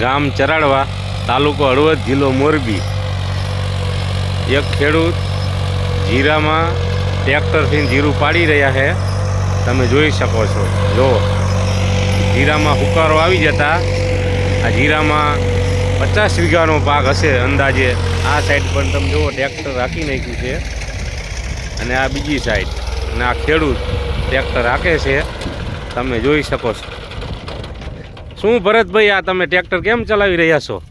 ગામ ચરાડવા, તાલુકો હળવદ જિલ્લો મોરબી. એક ખેડૂત જીરામાં ટ્રેક્ટરથી જીરું પાડી રહ્યા છે. તમે જોઈ શકો છો. જો, જીરામાં હુકારો આવી જતા આ જીરામાં પચાસ વીઘાનો પાક હશે અંદાજે. આ સાઈડ પણ તમે જુઓ, ટ્રેક્ટર રાખી નાખ્યું છે. અને આ બીજી સાઈડ અને આ ખેડૂત ટ્રેક્ટર રાખે છે. તમે જોઈ શકો છો. શું ભરતભાઈ આ તમે ટ્રેક્ટર કેમ ચલાવી રહ્યા છો?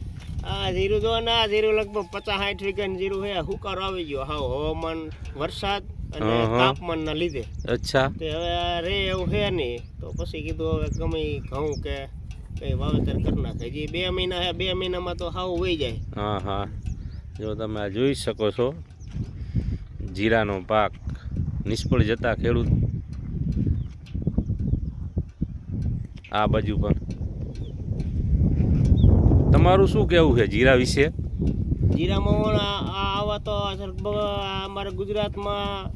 આ જીરું જો ને આ જીરું લગભગ પચાસ સાઠ વીઘાનું જીરું છે. હુકારો આવી ગયો. હાવ હવામાન વરસાદ અને. તાપમાનના લીધે. અચ્છા. તે હવે રે એવું છે નહીં. તો પછી કીધું હવે ગમે ઘઉં કે કઈ વાવેતર કરી નાખે. જે બે મહિના બે મહિનામાં તો હાવ વહી જાય. હા હા. જો તમે આ જોઈ શકો છો જીરાનો પાક નિષ્ફળ જતા ખેડૂત. આ બાજુ પણ. તમારું શું કહેવું છે જીરા વિશે? જીરામાં આવા તો લગભગ અમારા ગુજરાતમાં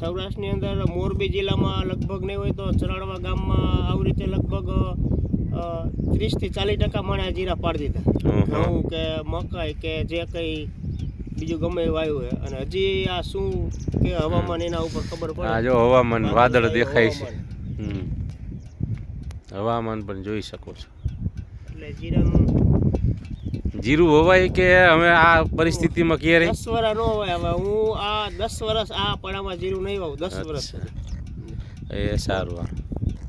સૌરાષ્ટ્રની અંદર મોરબી જિલ્લામાં લગભગ નહીં હોય તો ચરાડવા ગામમાં આવી રીતે લગભગ ત્રીસથી ચાલીસ ટકા માણે જીરા પાડી દીધા. ઘઉં કે મકાઈ કે જે કંઈ બીજું ગમે વાયુ છે અને હજી આ શું કે હવામાન એના ઉપર ખબર પડે? આ જો હવામાન વાદળ દેખાય છે. હવામાન પણ જોઈ શકો છો. એટલે જીરાનું જીરું હોવાય કે અમે આ પરિસ્થિતિમાં ક્યારે દસ વર્ષ ન હોય હવે. હું આ દસ વર્ષ આ પડામાં જીરું નહીં વાવું. દસ વર્ષ એ સારું